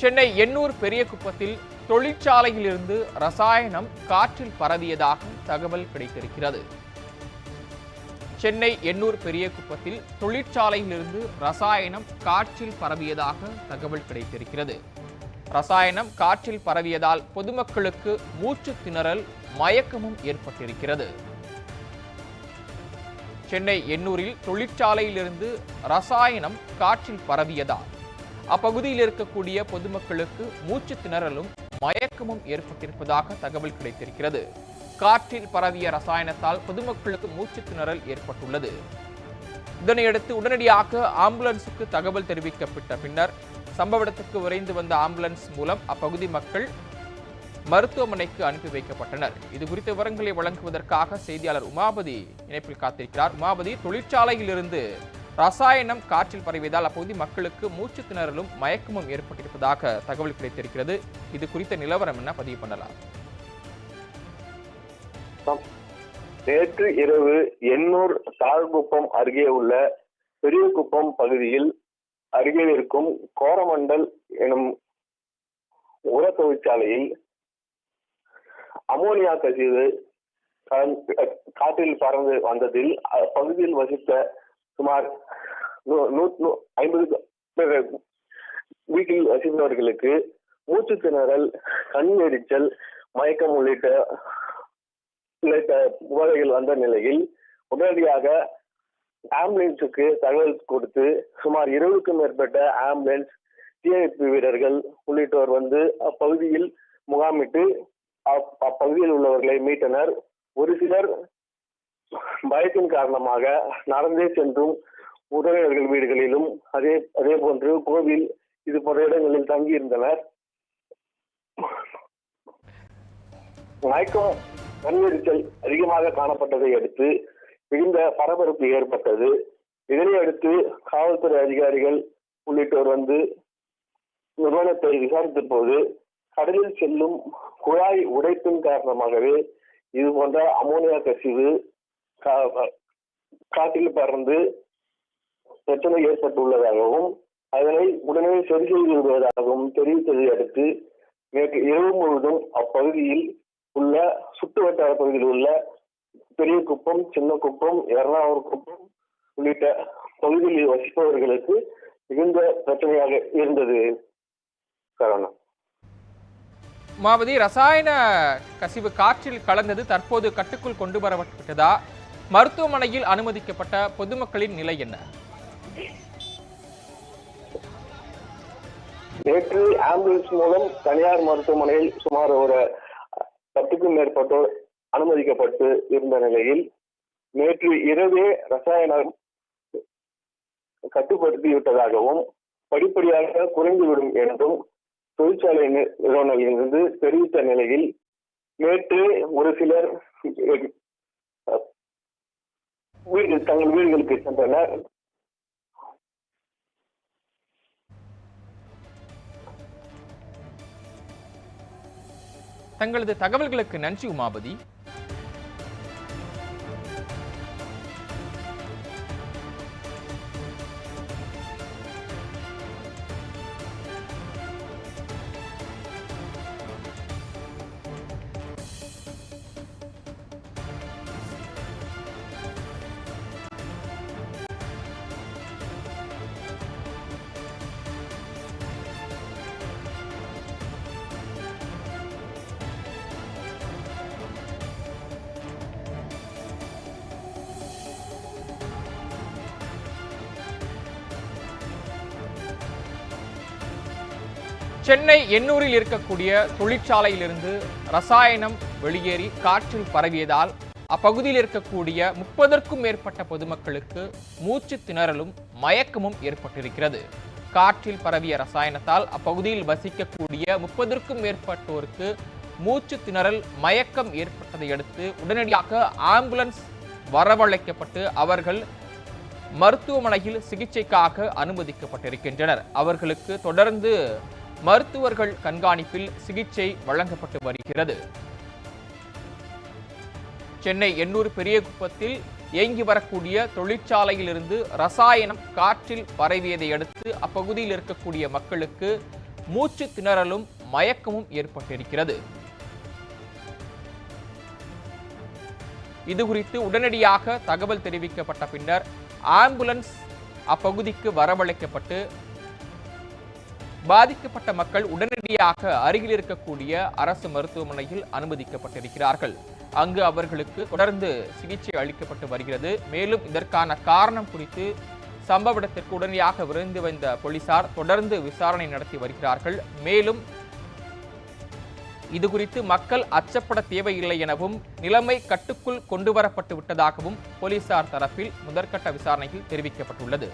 சென்னை எண்ணூர் பெரியகுப்பத்தில் தொழிற்சாலையிலிருந்து ரசாயனம் காற்றில் பரவியதாக தகவல் கிடைத்திருக்கிறது. சென்னை எண்ணூர் பெரியகுப்பத்தில் தொழிற்சாலையிலிருந்து ரசாயனம் காற்றில் பரவியதாக தகவல் கிடைத்திருக்கிறது. ரசாயனம் காற்றில் பரவியதால் பொதுமக்களுக்கு மூச்சு திணறல் மயக்கமும் ஏற்பட்டிருக்கிறது. சென்னை எண்ணூரில் தொழிற்சாலையிலிருந்து ரசாயனம் காற்றில் பரவியதால் அப்பகுதியில் இருக்கக்கூடிய பொதுமக்களுக்கு மூச்சு திணறலும் மயக்கமும் ஏற்பட்டிருப்பதாக தகவல் கிடைத்திருக்கிறது. காற்றில் பரவிய ரசாயனத்தால் பொதுமக்களுக்கு மூச்சு திணறல் ஏற்பட்டுள்ளது. இதனையடுத்து உடனடியாக ஆம்புலன்ஸுக்கு தகவல் தெரிவிக்கப்பட்ட பின்னர் சம்பவ இடத்துக்கு விரைந்து வந்த ஆம்புலன்ஸ் மூலம் அப்பகுதி மக்கள் மருத்துவமனைக்கு அனுப்பி வைக்கப்பட்டனர். இது குறித்த விவரங்களை வழங்குவதற்காக செய்தியாளர் உமாபதி இணைப்பில் காத்திருக்கிறார். உமாபதி தொழிற்சாலையிலிருந்து ரசாயனம் காற்றில் பரவியதால் அப்பகுதி மக்களுக்கு மூச்சு திணறலும் மயக்கமும் ஏற்பட்டிருப்பதாக தகவல் கிடைத்திருக்கிறது. இது குறித்த நிலவரம் என்ன? பதிவு பண்ணலாம். நேற்று இரவு எண்ணூர் தாழ்குப்பம் அருகே உள்ள பெரியகுப்பம் பகுதியில் அருகே இருக்கும் கோரமண்டல் எனும் உர தொழிற்சாலையில் அமோனியா கசிவு காற்றில் பறந்து வந்ததில் அப்பகுதியில் வசித்த சுமார் நூ- நூ- ஐம்பது வீட்டில் வசிப்பவர்களுக்கு மூச்சு திணறல் கண் எரிச்சல் மயக்கம் உள்ளிட்ட உள்ளிட்ட உபாதைகள் வந்த நிலையில் உடனடியாக ஆம்புலன்ஸுக்கு தகவல் கொடுத்து சுமார் இருபதுக்கும் மேற்பட்ட ஆம்புலன்ஸ் தீயணைப்பு வீரர்கள் உள்ளிட்டோர் வந்து அப்பகுதியில் முகாமிட்டு அப்- அப்பகுதியில் உள்ளவர்களை மீட்டனர். ஒரு சிலர் பயத்தின் காரணமாக நடந்தே சென்றும் உறவினர்கள் வீடுகளிலும் அதே அதே போன்று கோவில் இது போன்ற இடங்களில் தங்கியிருந்தனர். மயக்கம் கண்ணெரிச்சல் அதிகமாக காணப்பட்டதை அடுத்து மிகுந்த பரபரப்பு ஏற்பட்டது. இதனை அடுத்து காவல்துறை அதிகாரிகள் உள்ளிட்டோர் வந்து நிறுவனத்தை விசாரித்த போது கடலில் செல்லும் குழாய் உடைப்பின் காரணமாகவே இது போன்ற அமோனியா கசிவு காற்றில் பறந்து பிரச்சனை ஏற்பட்டுள்ளதாகவும் அதனை உடனே சரி செய்து விடுவதாகவும் தெரிவித்ததை அடுத்து நேற்று இரவு முழுவதும் அப்பகுதியில் உள்ள சுட்டு வட்டார பகுதியில் உள்ள பெரிய குப்பம் சின்ன குப்பம் எறணாவூர் குப்பம் உள்ளிட்ட பகுதியில் வசிப்பவர்களுக்கு மிகுந்த பிரச்சனையாக இருந்தது. காரணம் மாவதி ரசாயன கசிவு காற்றில் கலந்தது தற்போது கட்டுக்குள் கொண்டு வரப்பட்டதா மருத்துவமனையில் அனுமதிக்கப்பட்ட பொதுமக்களின் நிலை என்ன? நேற்று ஆம்புலன்ஸ் மூலம் தனியார் மருத்துவமனையில் சுமார் ஒரு பத்துக்கும் மேற்பட்டோர் அனுமதிக்கப்பட்டு இருந்த நிலையில் நேற்று இரவே ரசாயனம் கட்டுப்படுத்தி விட்டதாகவும் படிப்படியாக குறைந்துவிடும் என்றும் தொழிற்சாலை நிறுவனங்களிலிருந்து தெரிவித்த நிலையில் நேற்று ஒரு சிலர் வீடு தங்கள் வீடுகளுக்கு சென்றனர். தங்களது தகவல்களுக்கு நன்றி உமாபதி. சென்னை எண்ணூரில் இருக்கக்கூடிய தொழிற்சாலையிலிருந்து ரசாயனம் வெளியேறி காற்றில் பரவியதால் அப்பகுதியில் இருக்கக்கூடிய முப்பதற்கும் மேற்பட்ட பொதுமக்களுக்கு மூச்சு திணறலும் மயக்கமும் ஏற்பட்டிருக்கிறது. காற்றில் பரவிய ரசாயனத்தால் அப்பகுதியில் வசிக்கக்கூடிய முப்பதற்கும் மேற்பட்டோருக்கு மூச்சு திணறல் மயக்கம் ஏற்பட்டதை அடுத்து உடனடியாக ஆம்புலன்ஸ் வரவழைக்கப்பட்டு அவர்கள் மருத்துவமனையில் சிகிச்சைக்காக அனுமதிக்கப்பட்டிருக்கின்றனர். அவர்களுக்கு தொடர்ந்து மருத்துவர்கள் கண்காணிப்பில் சிகிச்சை வழங்கப்பட்டு வருகிறது. சென்னை எண்ணூர் பெரியகுப்பத்தில் இயங்கி வரக்கூடிய தொழிற்சாலையிலிருந்து ரசாயனம் காற்றில் பரவியதை அடுத்து அப்பகுதியில் இருக்கக்கூடிய மக்களுக்கு மூச்சு திணறலும் மயக்கமும் ஏற்பட்டிருக்கிறது. இது குறித்து உடனடியாக தகவல் தெரிவிக்கப்பட்ட பின்னர் ஆம்புலன்ஸ் அப்பகுதிக்கு வரவழைக்கப்பட்டு பாதிக்கப்பட்ட மக்கள் உடனடியாக அருகில் இருக்கக்கூடிய அரசு மருத்துவமனையில் அனுமதிக்கப்பட்டிருக்கிறார்கள். அங்கு அவர்களுக்கு தொடர்ந்து சிகிச்சை அளிக்கப்பட்டு வருகிறது. மேலும் இதற்கான காரணம் குறித்து சம்பவ இடத்திற்கு உடனடியாக விரைந்து வந்த போலீசார் தொடர்ந்து விசாரணை நடத்தி வருகிறார்கள். மேலும் இது குறித்து மக்கள் அச்சப்பட தேவையில்லை எனவும் நிலைமை கட்டுக்குள் கொண்டு வரப்பட்டு விட்டதாகவும் போலீசார் தரப்பில் முதற்கட்ட விசாரணையில் தெரிவிக்கப்பட்டுள்ளது.